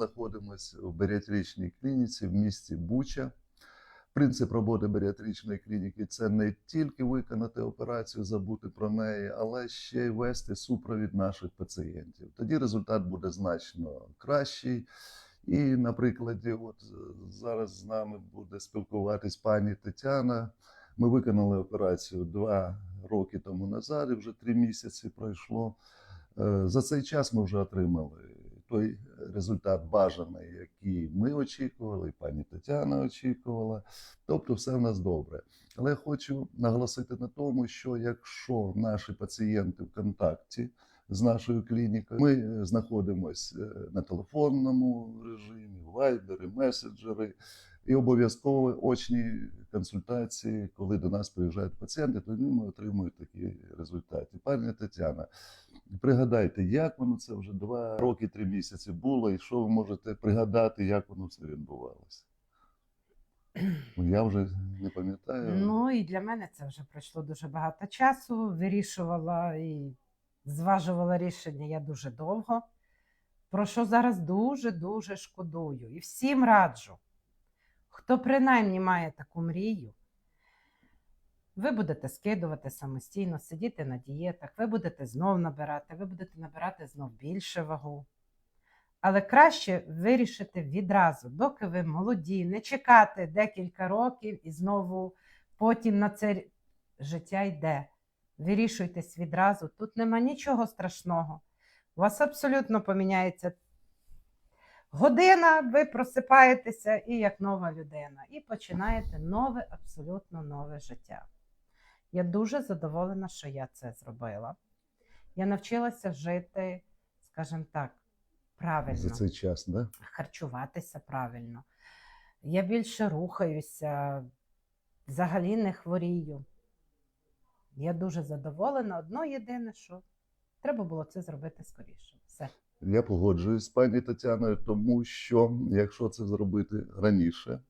знаходимося в баріатричній клініці в місті Буча. Принцип роботи баріатричної клініки це не тільки виконати операцію, забути про неї, але ще й вести супровід наших пацієнтів. Тоді результат буде значно кращий. І на прикладі, от зараз з нами буде спілкуватись пані Тетяна. Ми виконали операцію два роки тому назад, і вже три місяці пройшло. Е, За цей час ми вже отримали той результат бажаний, який ми очікували, і пані Тетяна очікувала. Тобто, все в нас добре. Але я хочу наголосити на тому, що якщо наші пацієнти в контакті з нашою клінікою, ми знаходимося на телефонному режимі, вайбери, меседжери. І обов'язково очні консультації, коли до нас приїжджають пацієнти, тоді ми отримуємо такі результати. Пані Тетяна, пригадайте, як воно це вже два роки, три місяці було, і що ви можете пригадати, як воно все відбувалося? Ну, Я вже не пам'ятаю. Ну і для мене це вже пройшло дуже багато часу. Вирішувала і зважувала рішення я дуже довго. Про що зараз дуже-дуже шкодую. І всім раджу, хто принаймні має таку мрію, ви будете скидувати самостійно, сидіти на дієтах, ви будете знов набирати, ви будете набирати знов більше вагу. Але краще вирішити відразу, доки ви молоді, не чекати декілька років і знову потім на це життя йде. Вирішуйтесь відразу. Тут нема нічого страшного. У вас абсолютно поміняється година, ви просипаєтеся і як нова людина, і починаєте нове, абсолютно нове життя. Я дуже задоволена, що я це зробила. Я навчилася жити, скажімо так, правильно За цей час, да? харчуватися правильно. Я більше рухаюся, взагалі не хворію. Я дуже задоволена. Одно єдине, що треба було це зробити скоріше. Все. Я погоджуюсь з пані Тетяною, тому що якщо це зробити раніше,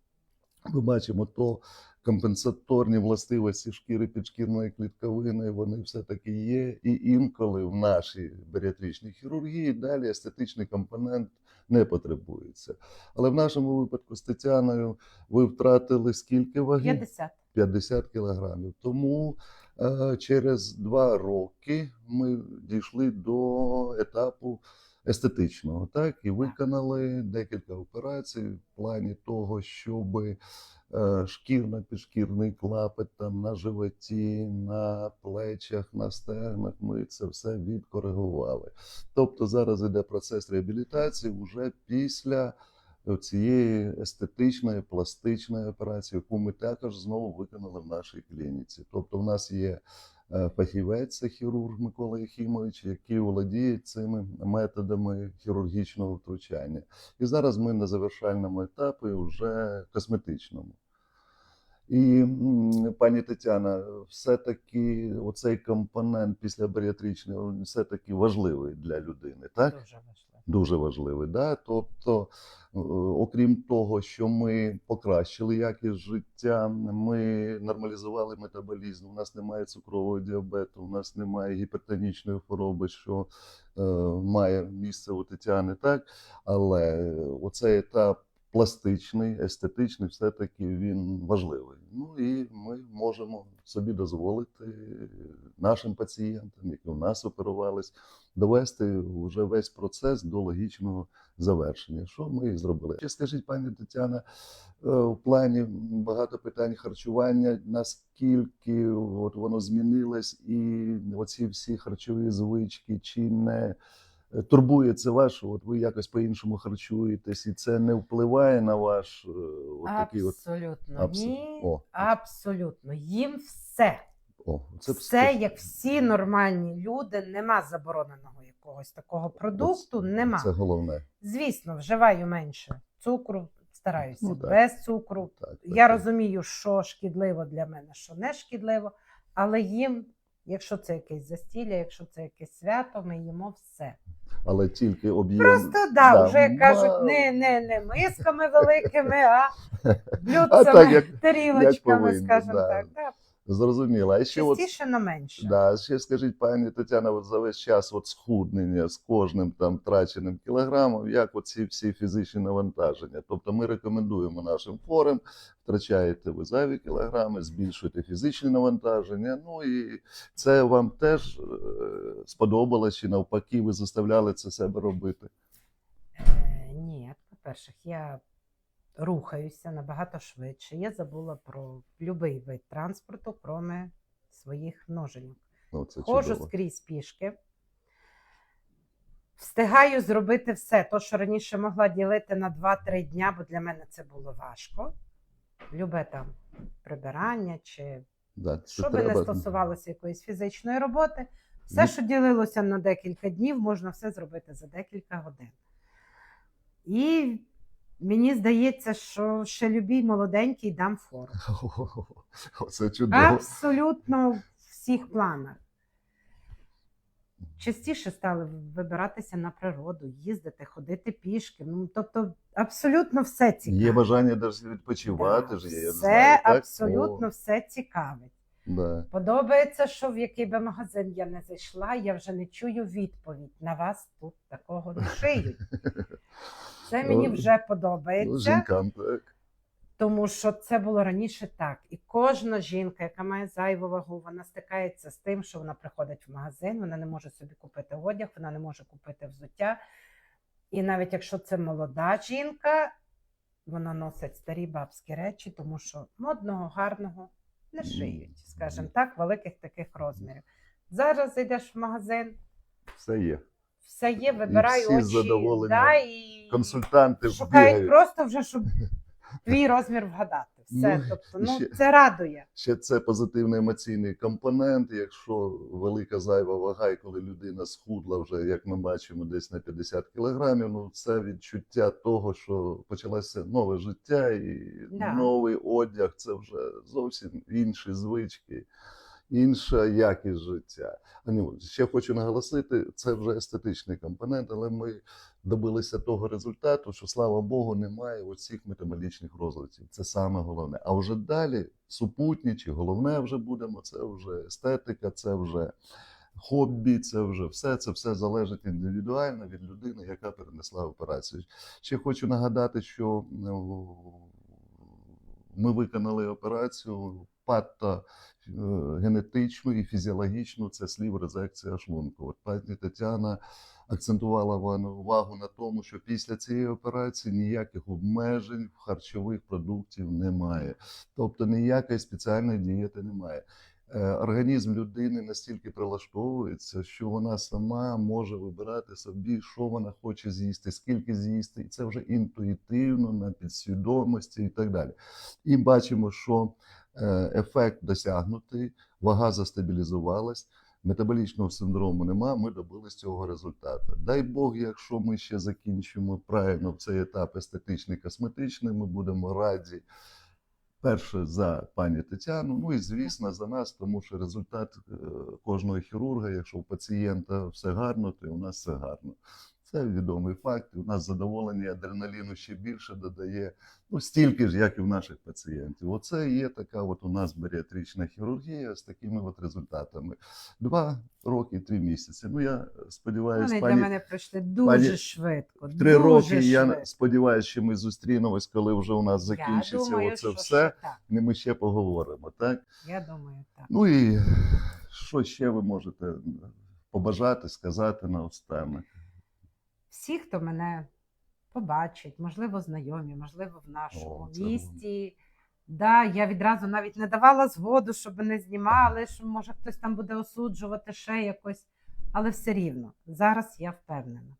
ми бачимо, то компенсаторні властивості шкіри підшкірної клітковини, вони все-таки є. І інколи в нашій баріатричній хірургії далі естетичний компонент не потребується. Але в нашому випадку з Тетяною ви втратили скільки ваги? 50. 50 кілограмів. Тому е, через два роки ми дійшли до етапу естетичного, так і виконали декілька операцій в плані того, щоб е, шкірно-підшкірний клапоть там на животі, на плечах, на стегнах. Ми це все відкоригували. Тобто зараз іде процес реабілітації вже після цієї естетичної пластичної операції, яку ми також знову виконали в нашій клініці. Тобто, в нас є фахівець, хірург Микола Єхімович, який володіє цими методами хірургічного втручання. І зараз ми на завершальному етапі вже косметичному. І пані Тетяна, все-таки оцей компонент після баріатричного все-таки важливий для людини, так? Дуже важливо. Дуже важливий. Да? Тобто, е, окрім того, що ми покращили якість життя, ми нормалізували метаболізм. У нас немає цукрового діабету, у нас немає гіпертонічної хвороби, що е, має місце у Тетяни, так? Але оцей етап. Пластичний, естетичний, все-таки він важливий. Ну і ми можемо собі дозволити нашим пацієнтам, які у нас оперувались, довести вже весь процес до логічного завершення. Що ми і зробили? Ще скажіть, пані Тетяна, е, в плані багато питань харчування, наскільки от воно змінилось, і оці всі харчові звички, чи не турбує це ваш? От ви якось по-іншому харчуєтесь, і це не впливає на ваш е, от такий от. Абсолютно абсо- ні. О. Абсолютно. Їм все. О, це все, як всі нормальні люди, нема забороненого якогось такого продукту, нема. Це головне. Звісно, вживаю менше цукру, стараюся Ну, так. без цукру. Так, так, Я так. розумію, що шкідливо для мене, що не шкідливо, але їм, якщо це якесь застілля, якщо це якесь свято, ми їмо все. Але тільки об'єм. Просто да, да, вже кажуть, не, не, не мисками великими, а А блюдцями, як- тарілочками, повинно, скажімо да. так. Да. Зрозуміло. А ще от Частіше, але менше. Да, ще скажіть, пані Тетяна, от за весь час от схуднення з кожним там траченим кілограмом, як оці всі фізичні навантаження. Тобто ми рекомендуємо нашим хворим, втрачаєте ви зайві кілограми, збільшуєте фізичні навантаження. Ну і це вам теж е, сподобалось, чи навпаки, ви заставляли це себе робити. Е, ні, по-перше, я рухаюся набагато швидше. Я забула про будь-який вид транспорту, кроме своїх ноженьок. Ну, це Ходжу чудово. скрізь пішки. Встигаю зробити все. То, що раніше могла ділити на 2-3 дня, бо для мене це було важко. Любе там прибирання чи Да, що би не стосувалося якоїсь фізичної роботи, все, що ділилося на декілька днів, можна все зробити за декілька годин. І мені здається, що ще любій молоденький дам фору. Це чудово. Абсолютно в всіх планах. Частіше стали вибиратися на природу, їздити, ходити пішки. Ну, тобто, абсолютно все цікаве. Є бажання навіть відпочивати Да, ж є. я все знаю, так? абсолютно О, все цікавить. да. Подобається, що в який би магазин я не зайшла, я вже не чую відповідь. На вас тут такого не шиють. Це мені вже подобається, жінкам так. тому що це було раніше так. І кожна жінка, яка має зайву вагу, вона стикається з тим, що вона приходить в магазин, вона не може собі купити одяг, вона не може купити взуття. І навіть якщо це молода жінка, вона носить старі бабські речі, тому що модного, гарного не шиють, скажімо так, великих таких розмірів. Зараз зайдеш в магазин, Все є. Все є, вибирай всі очі, задоволені. да, і Консультанти шукають бігають. просто вже, щоб твій розмір вгадати. Все, Ну, тобто, ну ще- це радує. Ще це позитивний емоційний компонент. Якщо велика зайва вага, і коли людина схудла вже, як ми бачимо, десь на 50 кілограмів, ну це відчуття того, що почалося нове життя і Да. новий одяг. Це вже зовсім інші звички. Інша якість життя. А ні, ще хочу наголосити, це вже естетичний компонент, але ми добилися того результату, що слава Богу, немає оцих метаболічних розладів. Це саме головне. А вже далі супутнічі, головне вже будемо. Це вже естетика, це вже хобі, це вже все. Це все залежить індивідуально від людини, яка перенесла операцію. Ще хочу нагадати, що ну, ми виконали операцію патто е, генетичну і фізіологічну це слів резекція шлунку. От пані Тетяна акцентувала увагу на тому, що після цієї операції ніяких обмежень в харчових продуктів немає, тобто ніякої спеціальної дієти немає. Е, Організм людини настільки прилаштовується, що вона сама може вибирати собі, що вона хоче з'їсти, скільки з'їсти, і це вже інтуїтивно на підсвідомості і так далі. І бачимо, що ефект досягнутий, вага застабілізувалась, метаболічного синдрому нема. Ми добились цього результату. Дай Бог, якщо ми ще закінчимо правильно цей етап естетичний косметичний, ми будемо раді. Перше за пані Тетяну, ну і звісно за нас, тому що результат е, кожного хірурга, якщо у пацієнта все гарно, то і у нас все гарно. Це відомий факт. У нас задоволення адреналіну ще більше додає, ну стільки ж, як і в наших пацієнтів. Оце є така от у нас баріатрична хірургія з такими от результатами. Два роки, три місяці. Ну я сподіваюся, Вони пані для мене пройшли дуже пані- швидко. три дуже роки. Я сподіваюся, що ми зустрінемось, коли вже у нас закінчиться думаю, оце все. І ми ще поговоримо, так? Я думаю, так. Ну і що ще ви можете побажати, сказати наостанок? Всі, хто мене побачить, можливо, знайомі, можливо, в нашому О, це місті. Да, я відразу навіть не давала згоду, щоб не знімали, що може хтось там буде осуджувати ще якось. Але все рівно, зараз я впевнена.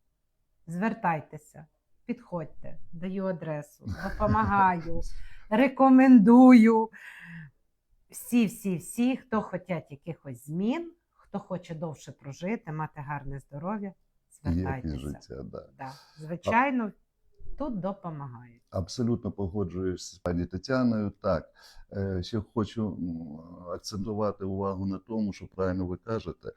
Звертайтеся, підходьте, даю адресу, допомагаю, рекомендую. Всі, всі, всі, хто хочуть якихось змін, хто хоче довше прожити, мати гарне здоров'я, Якість Є життя, да. Да. Звичайно, тут допомагають. Абсолютно погоджуюсь з пані Тетяною. Так, Е, ще хочу акцентувати увагу на тому, що правильно ви кажете.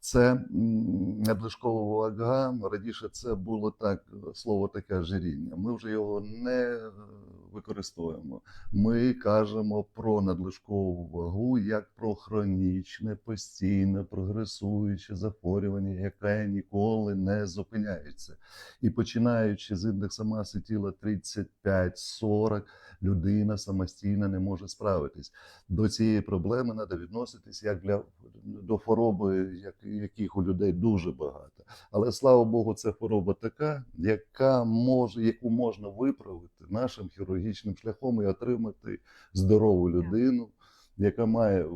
Це м, надлишкова вага. Раніше це було так слово таке ожиріння. Ми вже його не використовуємо. Ми кажемо про надлишкову вагу як про хронічне, постійне, прогресуюче захворювання, яке ніколи не зупиняється. І починаючи з індексу маси тіла 35-40, людина самостійно не може справитись. До цієї проблеми треба відноситись як для до хвороби, як, яких у людей дуже багато. Але слава Богу, це хвороба така, яка може, яку можна виправити нашим хірургічним шляхом і отримати здорову людину, яка має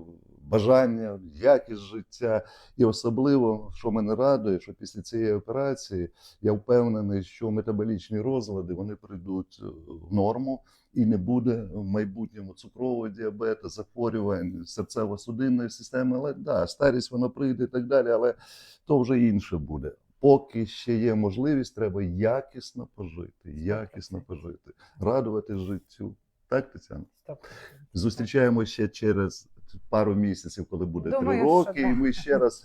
бажання, якість життя. І особливо, що мене радує, що після цієї операції я впевнений, що метаболічні розлади вони прийдуть в норму. І не буде в майбутньому цукрового діабету, захворювань серцево-судинної системи. Але да, старість вона прийде і так далі, але то вже інше буде. Поки ще є можливість, треба якісно пожити, якісно пожити, радувати життю. Так, Тетяна? Зустрічаємося ще через пару місяців, коли буде три роки, і ми ще раз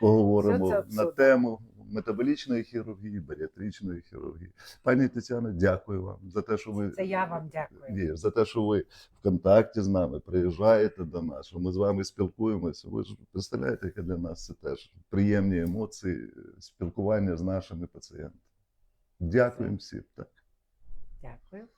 поговоримо на тему метаболічної хірургії, баріатричної хірургії. Пані Тетяно, дякую вам за те, що ви Це я вам дякую. Ні, за те, що ви в контакті з нами приїжджаєте до нас, що ми з вами спілкуємося. Ви ж представляєте, яке для нас це теж приємні емоції спілкування з нашими пацієнтами. Дякуємо всім. Так. Дякую.